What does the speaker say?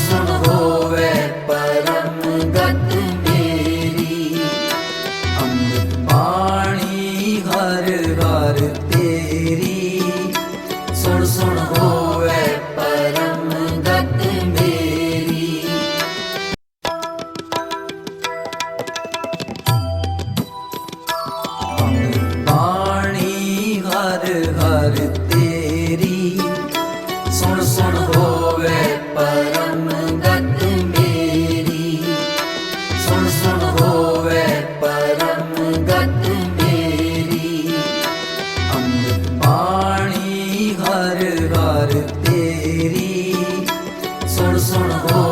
ਸੁਣ ਹੋਵੇ ਪਰਮ ਗਤ ਮੇਰੀ। ਅੰਮ੍ਰਿਤ ਬਾਣੀ ਹਰ ਹਰ ਤੇਰੀ। ਸੁਣ ਸੁਣ ਹੋਵੇ ਪਰਮ ਗਤ ਮੇਰੀ। ਅੰਮ੍ਰਿਤ ਬਾਣੀ ਹਰ ਹਰ ਬਾਣੀ ਤੇਰੀ ਸੁਣ ਸੁਣ ਹੋ